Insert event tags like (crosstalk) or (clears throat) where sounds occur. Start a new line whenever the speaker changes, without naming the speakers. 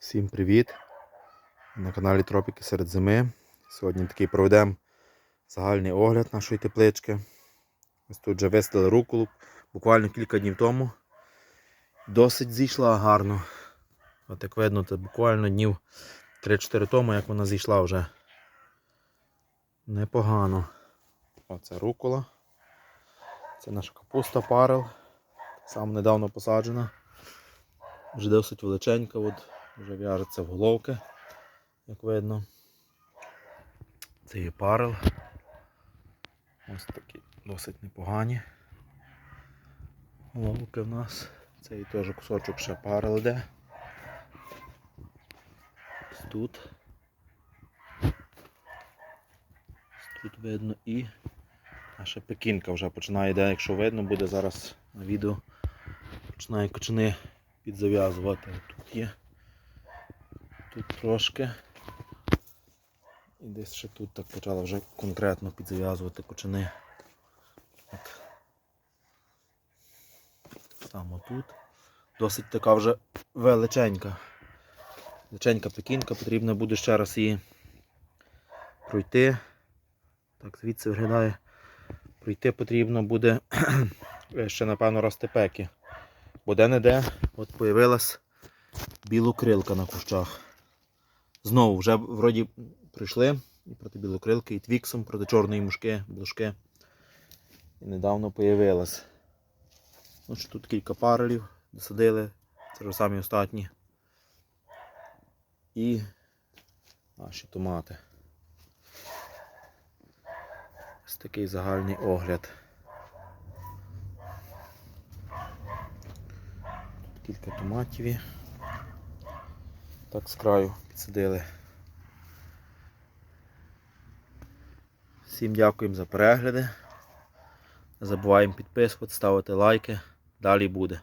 Всім привіт! На каналі Тропіки серед зими. Сьогодні такий проведемо загальний огляд нашої теплички. Ось тут вже висадили руколу буквально кілька днів тому. Досить зійшла гарно. От як видно, це буквально днів 3-4 тому, як вона зійшла вже. Непогано. Оце рукола. Це наша капуста парел. Сам недавно посаджена. Вже досить величенька, от, вже в'яжеться в головки, як видно. Це є парел. Ось такі досить непогані. Головки в нас. Це і теж кусочок ще парел йде. Ось тут. Ось тут видно і наша пекінка вже починає йде, якщо видно, буде зараз на відео. Починає кочани підзав'язувати. Тут є. Тут трошки. І десь ще тут так почала вже конкретно підзав'язувати кочани. От. Саме тут. Досить така вже величенька. Величенька пекінка, потрібно буде ще раз її пройти. Так, звідси виглядає. Пройти потрібно буде (clears throat) ще, напевно, ростепеки. Бо де-не-де от появилась білокрилка на кущах. Знову вже вроді прийшли і проти білокрилки, і твіксом, проти чорної мушки, блушки. І недавно появилась. Ну, тут кілька парелів досадили, це вже самі остатні. І наші томати. Ось такий загальний огляд. Тут Кілька томатів. Так з краю підсадили. Всім дякуємо за перегляди. Не забуваємо підписувати, ставити лайки. Далі буде.